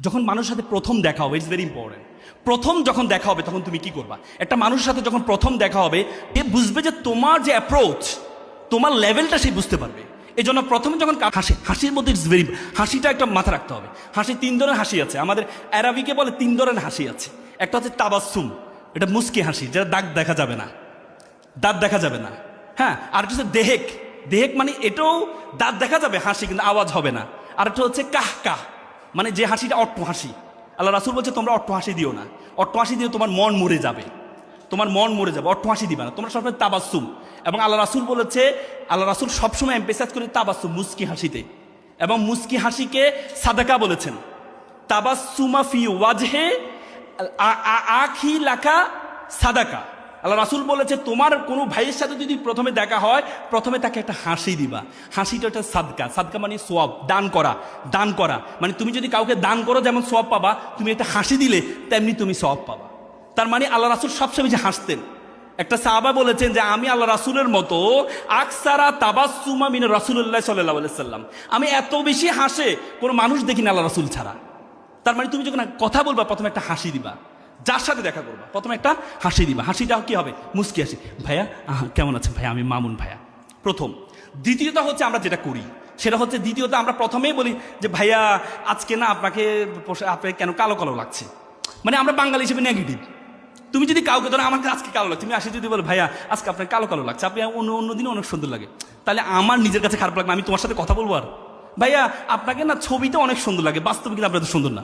যখন মানুষের সাথে প্রথম দেখা হবে ইটস ভেরি ইম্পর্টেন্ট প্রথম যখন দেখা হবে, তখন তুমি কি করবা? একটা মানুষের সাথে যখন প্রথম দেখা হবে এ বুঝবে যে তোমার যে অ্যাপ্রোচ তোমার লেভেলটা সে বুঝতে পারবে। এই জন্য প্রথমে যখন হাসি, হাসির মধ্যে ইটস ভেরি হাসিটা একটা মাথা রাখতে হবে। হাসি তিন ধরনের হাসি আছে। আমাদের অ্যারাবিকে বলে তিন ধরনের হাসি আছে। একটা হচ্ছে তাবাসুম এটা মুস্কি হাসি, যেটা দাগ দেখা যাবে না। দাঁত দেখা যাবে না। হ্যাঁ আর হচ্ছে দেহেক। দেহেক মানে এটাও দাঁত দেখা যাবে, হাসি কিন্তু আওয়াজ হবে না। আর একটা হচ্ছে কাহ কাহ মানে যে হাসিটা অট্ট হাসি। আল্লাহ রাসুল বলছে, তোমরা অট্ট হাসি দিও না। অট্ট হাসি দিয়ে তোমার মন মরে যাবে। তোমার মন মরে যাবে। অট্ট হাসি দিবে না। তোমরা সবসময় তাবাসুম এবং আল্লাহ রাসুল বলেছে, আল্লাহ রাসুল সবসময় এম্পেসাজ করে তাবাসুম মুস্কি হাসিতে। এবং মুস্কি হাসিকে সাদাকা বলেছেন। তাবাসুমা ফি ওয়াজহে আখি লাকা সাদাকা। আল্লাহ রাসুল বলেছে, তোমার কোনো ভাইয়ের সাথে যদি প্রথমে দেখা হয়, প্রথমে তাকে একটা হাসি দিবা। হাসিটা একটা সাদকা। সাদকা মানে সোয়াব, দান করা দান করা। মানে তুমি যদি কাউকে দান করো, যেমন সোয়াব পাবা, তুমি একটা হাসি দিলে, তেমনি তুমি সোয়াব পাবা। তার মানে আল্লাহ রাসুল সবসময় যে হাসতেন। একটা সাহাবা বলেছেন যে, আমি আল্লাহ রাসুলের মতো আকসারা তাবাসুমা মিন রাসুল্লাহ সাল্লাহ সাল্লাম। আমি এত বেশি হাসে, কোনো মানুষ দেখিনি আল্লাহ রাসুল ছাড়া। তার মানে তুমি যখন কথা বলবা, প্রথমে একটা হাসি দিবা। যার সাথে দেখা করবা, প্রথমে একটা হাসি দিবা। হাসিটা কি হবে? মুস্কি হাসি। ভাইয়া কেমন আছেন? ভাইয়া, আমি মামুন ভাইয়া। প্রথম। দ্বিতীয়ত হচ্ছে আমরা যেটা করি, সেটা হচ্ছে দ্বিতীয়ত আমরা প্রথমেই বলি যে, ভাইয়া, আজকে না আপনাকে আপনাকে কেন কালো কালো লাগছে? মানে আমরা বাঙালি হিসেবে নেগেটিভ তুমি যদি কাউকে ধরো আমাকে আজকে কালো লাগছে। তুমি আসে যদি বলো, ভাইয়া, আজকে আপনার কালো কালো লাগছে। আপনি অন্য অন্য দিনে অনেক সুন্দর লাগে। তাহলে আমার নিজের কাছে খারাপ লাগবে আমি তোমার সাথে কথা বলব আর? ভাইয়া, আপনাকে না ছবিতে অনেক সুন্দর লাগে বাস্তবে কিন্তু আপনার তো সুন্দর না।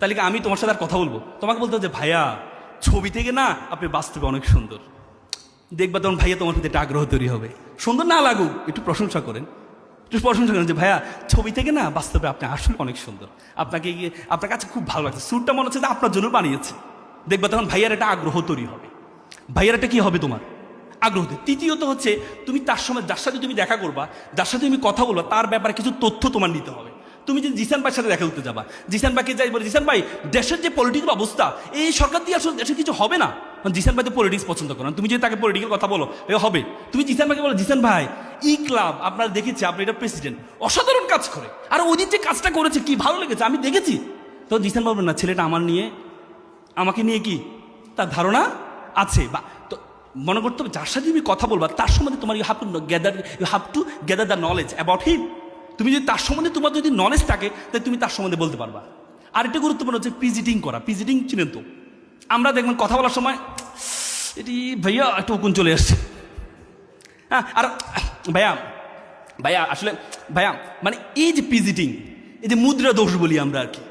তাহলে কি আমি তোমার সাথে আর কথা বলব? তোমাকে বলতে যে, ভাইয়া, ছবি থেকে না আপনি বাস্তবে অনেক সুন্দর। দেখবা তখন ভাইয়া তোমার প্রতি একটা আগ্রহ তৈরি হবে। সুন্দর না লাগুক, একটু প্রশংসা করেন। একটু প্রশংসা করেন যে, ভাইয়া, ছবি থেকে না বাস্তবে আপনি আসলে অনেক সুন্দর। আপনাকে আপনার কাছে খুব ভালো লাগছে। স্যুটটা মনে হচ্ছে যে আপনার জন্য বানিয়েছে। দেখবা তখন ভাইয়ার একটা আগ্রহ তৈরি হবে। ভাইয়ার একটা কী হবে তোমার? আগ্রহ তৃতীয়ত হচ্ছে, তুমি তার সময় যার সাথে তুমি দেখা করবা, যার সাথে তুমি কথা বলবা, তার ব্যাপারে কিছু তথ্য তোমার নিতে হবে। তুমি যদি জিসান ভাইয়ের সাথে দেখা করতে যাবা জিসান ভাইকে যাই বলে জিসান ভাই দেশের যে পলিটিক্যাল অবস্থা, এই সরকার দিয়ে আসলে দেশের কিছু হবে না? কারণ জিসান ভাই তো পলিটিক্স পছন্দ করেন তুমি যদি তাকে পলিটিক্যাল কথা বলো, এ হবে। তুমি জিসান ভাইকে বলো, জিসান ভাই, ই ক্লাব আপনার দেখেছি, আপনি এটা প্রেসিডেন্ট অসাধারণ কাজ করে। আর ওই যে কাজটা করেছে, কি ভালো লেগেছে, আমি দেখেছি। তো জিসান বলবেন না, ছেলেটা আমার নিয়ে, আমাকে নিয়ে কি তার ধারণা আছে? বা, তো মনে করতে হবে, যার সাথে তুমি কথা বলবা, তার সম্বন্ধে তোমার you have to gather you have to gather the knowledge about him তুমি যদি তার সম্বন্ধে তোমার যদি নলেজ থাকে, তাহলে তুমি তার সম্বন্ধে বলতে পারবা। আরেকটা গুরুত্বপূর্ণ হচ্ছে পিজিটিং করা। পিজিটিং চিনেন তো? আমরা দেখবেন কথা বলার সময়, এটি ভাইয়া একটু উকুন চলে আসছে। হ্যাঁ আর ভাইয়া ভাইয়া, আসলে ভাইয়া মানে এই যে পিজিটিং এই যে মুদ্রা দোষ বলি আমরা আর কি।